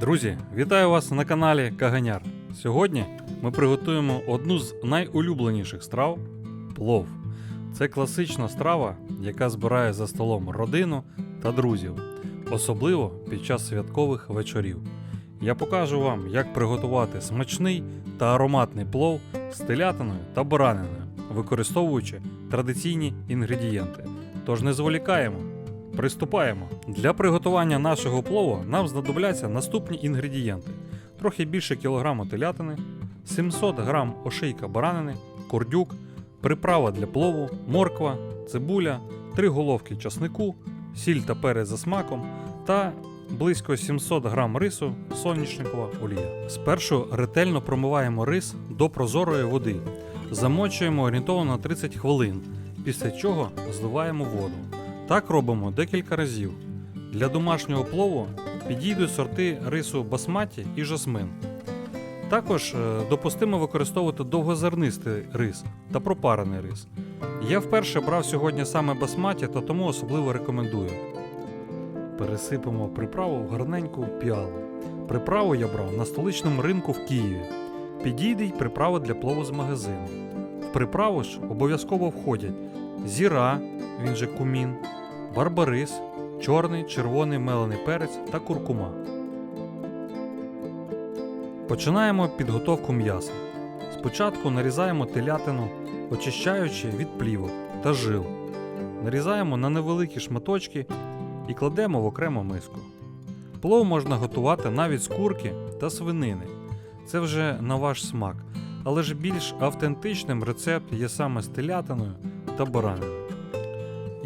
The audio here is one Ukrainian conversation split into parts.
Друзі, вітаю вас на каналі Каганяр. Сьогодні ми приготуємо одну з найулюбленіших страв плов. Це класична страва, яка збирає за столом родину та друзів, особливо під час святкових вечорів. Я покажу вам, як приготувати смачний та ароматний плов з телятиною та бараниною, використовуючи традиційні інгредієнти. Тож не зволікаємо, Приступаємо. Для приготування нашого плову нам знадобляться наступні інгредієнти: трохи більше кілограма телятини, 700 грам ошийка баранини, кордюк, приправа для плову, морква, цибуля, 3 головки часнику, сіль та перець за смаком та близько 700 грам рису соняшникова олія. Спершу ретельно промиваємо рис до прозорої води, замочуємо орієнтовно на 30 хвилин, після чого зливаємо воду. Так робимо декілька разів. Для домашнього плову підійдуть сорти рису басматі і жасмин. Також е, допустимо використовувати довгозернистий рис та пропарений рис. Я вперше брав сьогодні саме басматі, та тому особливо рекомендую. Пересипемо приправу в гарненьку піалу. Приправу я брав на столичному ринку в Києві. Підійде й приправа для плову з магазину. В приправу ж обов'язково входять зіра, він же кумін, барбарис, чорний, червоний мелений перець та куркума. Починаємо підготовку м'яса. Спочатку нарізаємо телятину, очищаючи від плівок та жил. Нарізаємо на невеликі шматочки і кладемо в окрему миску. Плов можна готувати навіть з курки та свинини. Це вже на ваш смак, але ж більш автентичним рецепт є саме з телятиною та бараниною.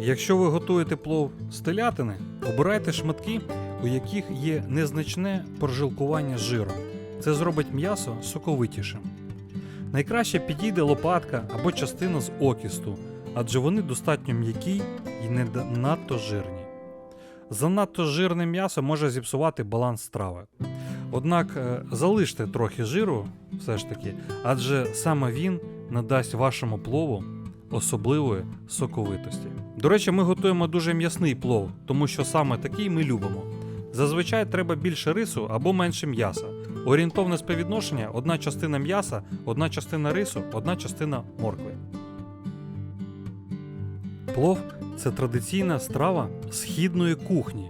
Якщо ви готуєте плов з телятини, обирайте шматки, у яких є незначне прожилкування жиром. Це зробить м'ясо соковитішим. Найкраще підійде лопатка або частина з окісту, адже вони достатньо м'які і не надто жирні. Занадто жирне м'ясо може зіпсувати баланс страви. Однак е, залиште трохи жиру, все ж таки, адже саме він надасть вашому плову особливої соковитості. До речі, ми готуємо дуже м'ясний плов, тому що саме такий ми любимо. Зазвичай треба більше рису або менше м'яса. Орієнтовне співвідношення одна частина м'яса, одна частина рису, одна частина моркви. Плов це традиційна страва східної кухні,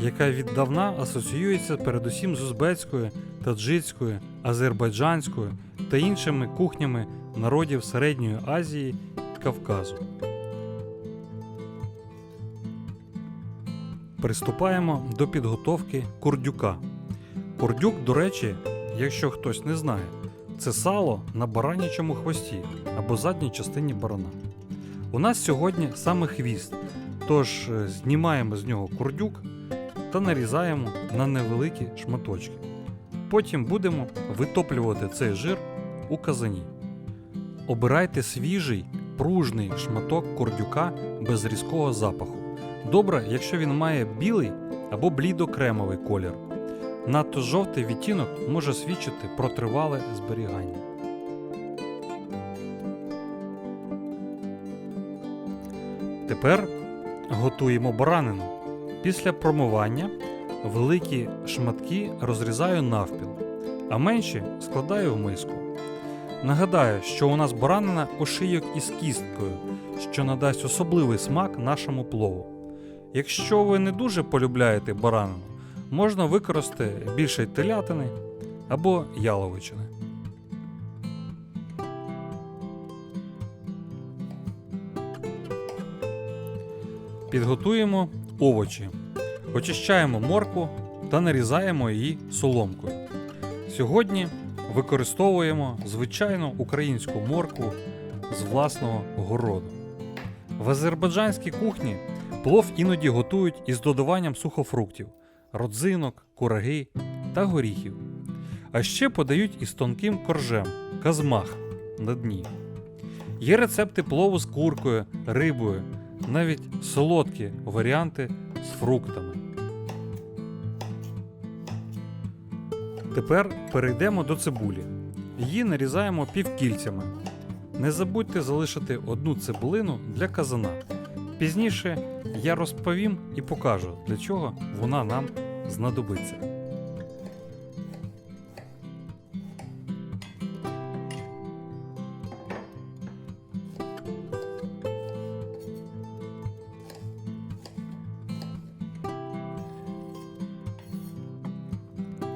яка віддавна асоціюється передусім з узбецькою, таджицькою, азербайджанською та іншими кухнями народів Середньої Азії і Кавказу. Приступаємо до підготовки курдюка. Курдюк, до речі, якщо хтось не знає, це сало на баранячому хвості або задній частині барана. У нас сьогодні саме хвіст, тож е, знімаємо з нього курдюк та нарізаємо на невеликі шматочки. Потім будемо витоплювати цей жир у казані. Обирайте свіжий, пружний шматок курдюка без різкого запаху. Добре, якщо він має білий або блідо-кремовий колір. Надто жовтий відтінок може свідчити про тривале зберігання. Тепер готуємо баранину. Після промивання великі шматки розрізаю навпіл, а менші складаю в миску. Нагадаю, що у нас баранина ошийок із кісткою, що надасть особливий смак нашому плову. Якщо ви не дуже полюбляєте баранину, можна використати більше телятини або яловичини. Підготуємо овочі. Очищаємо моркву та нарізаємо її соломкою. Сьогодні використовуємо звичайну українську моркву з власного городу. В азербайджанській кухні плов іноді готують із додаванням сухофруктів, родзинок, кураги та горіхів. А ще подають із тонким коржем казмах на дні. Є рецепти плову з куркою, рибою, навіть солодкі варіанти з фруктами. Тепер перейдемо до цибулі. Її нарізаємо півкільцями. Не забудьте залишити одну цибулину для казана. Пізніше я розповім і покажу, для чого вона нам знадобиться.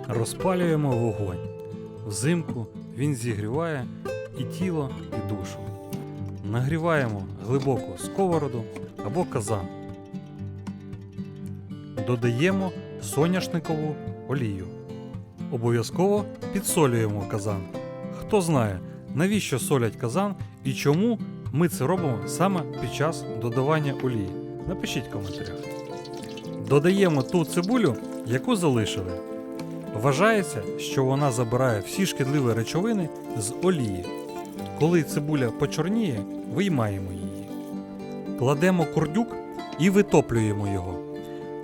Розпалюємо вогонь. Взимку він зігріває і тіло, і душу. Нагріваємо глибоку сковороду або казан. Додаємо соняшникову олію. Обов'язково підсолюємо казан. Хто знає, навіщо солять казан і чому ми це робимо саме під час додавання олії? Напишіть в коментарях. Додаємо ту цибулю, яку залишили. Вважається, що вона забирає всі шкідливі речовини з олії. Коли цибуля почорніє, виймаємо її. Кладемо курдюк і витоплюємо його.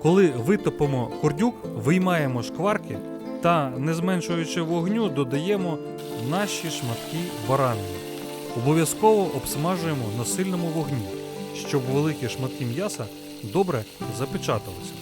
Коли витопимо курдюк, виймаємо шкварки та, не зменшуючи вогню, додаємо наші шматки баранини. Обов'язково обсмажуємо на сильному вогні, щоб великі шматки м'яса добре запечаталися.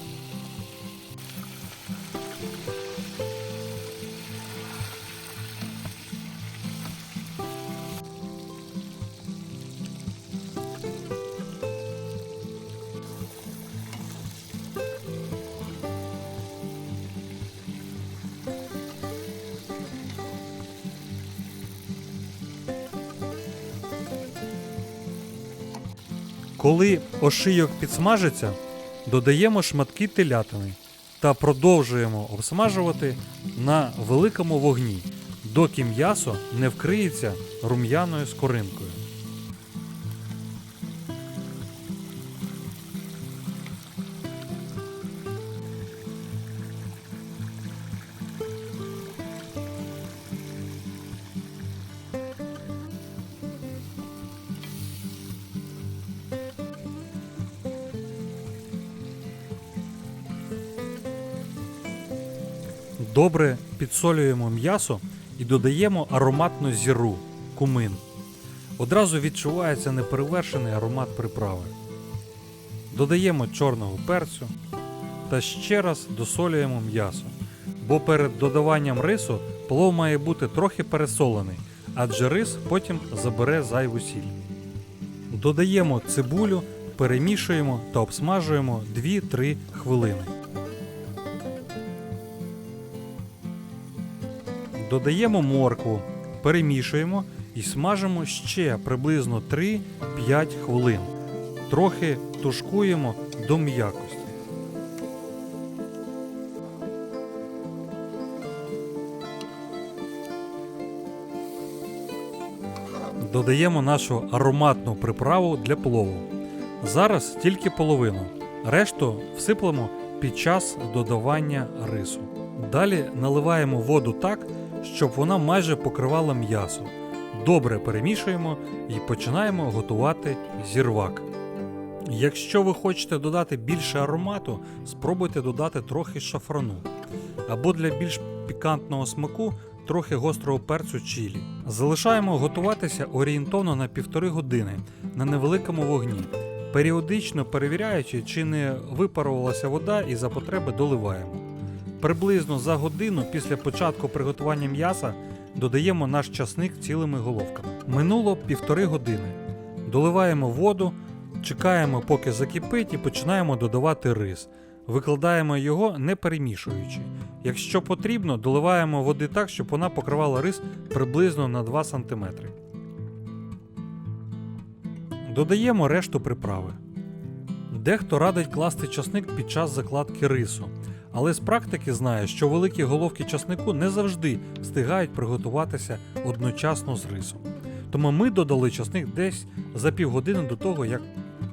Коли ошийок підсмажиться, додаємо шматки телятини та продовжуємо обсмажувати на великому вогні, доки м'ясо не вкриється рум'яною скоринкою. Добре підсолюємо м'ясо і додаємо ароматну зіру кумин. Одразу відчувається неперевершений аромат приправи. Додаємо чорного перцю та ще раз досолюємо м'ясо. Бо перед додаванням рису плов має бути трохи пересолений, адже рис потім забере зайву сіль. Додаємо цибулю, перемішуємо та обсмажуємо 2-3 хвилини. Додаємо моркву, перемішуємо і смажимо ще приблизно 3-5 хвилин. Трохи тушкуємо до м'якості. Додаємо нашу ароматну приправу для плову. Зараз тільки половину. Решту всиплемо під час додавання рису. Далі наливаємо воду так, щоб вона майже покривала м'ясо. Добре перемішуємо і починаємо готувати зірвак. Якщо ви хочете додати більше аромату, спробуйте додати трохи шафрану. Або для більш пікантного смаку трохи гострого перцю чилі. Залишаємо готуватися орієнтовно на півтори години на невеликому вогні. Періодично перевіряючи, чи не випарувалася вода і за потреби доливаємо. Приблизно за годину після початку приготування м'яса додаємо наш часник цілими головками. Минуло півтори години. Доливаємо воду, чекаємо, поки закипить, і починаємо додавати рис. Викладаємо його не перемішуючи. Якщо потрібно, доливаємо води так, щоб вона покривала рис приблизно на 2 см. Додаємо решту приправи. Дехто радить класти часник під час закладки рису, але з практики знає, що великі головки часнику не завжди встигають приготуватися одночасно з рисом. Тому ми додали часник десь за півгодини до того, як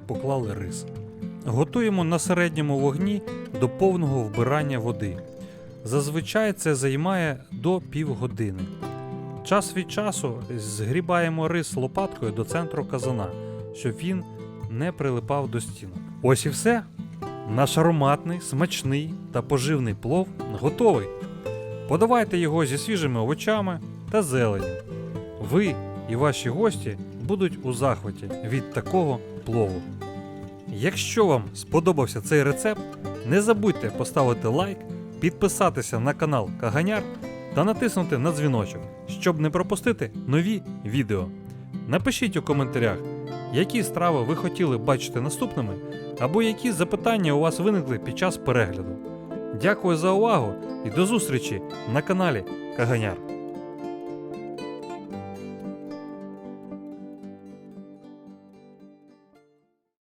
поклали рис. Готуємо на середньому вогні до повного вбирання води. Зазвичай це займає до півгодини. Час від часу згрібаємо рис лопаткою до центру казана, щоб він не прилипав до стінок. Ось і все. Наш ароматний, смачний та поживний плов готовий. Подавайте його зі свіжими овочами та зеленю. Ви і ваші гості будуть у захваті від такого плову. Якщо вам сподобався цей рецепт, не забудьте поставити лайк, підписатися на канал Каганяр та натиснути на дзвіночок, щоб не пропустити нові відео. Напишіть у коментарях, які страви ви хотіли бачити наступними, або які запитання у вас виникли під час перегляду. Дякую за увагу і до зустрічі на каналі Каганяр.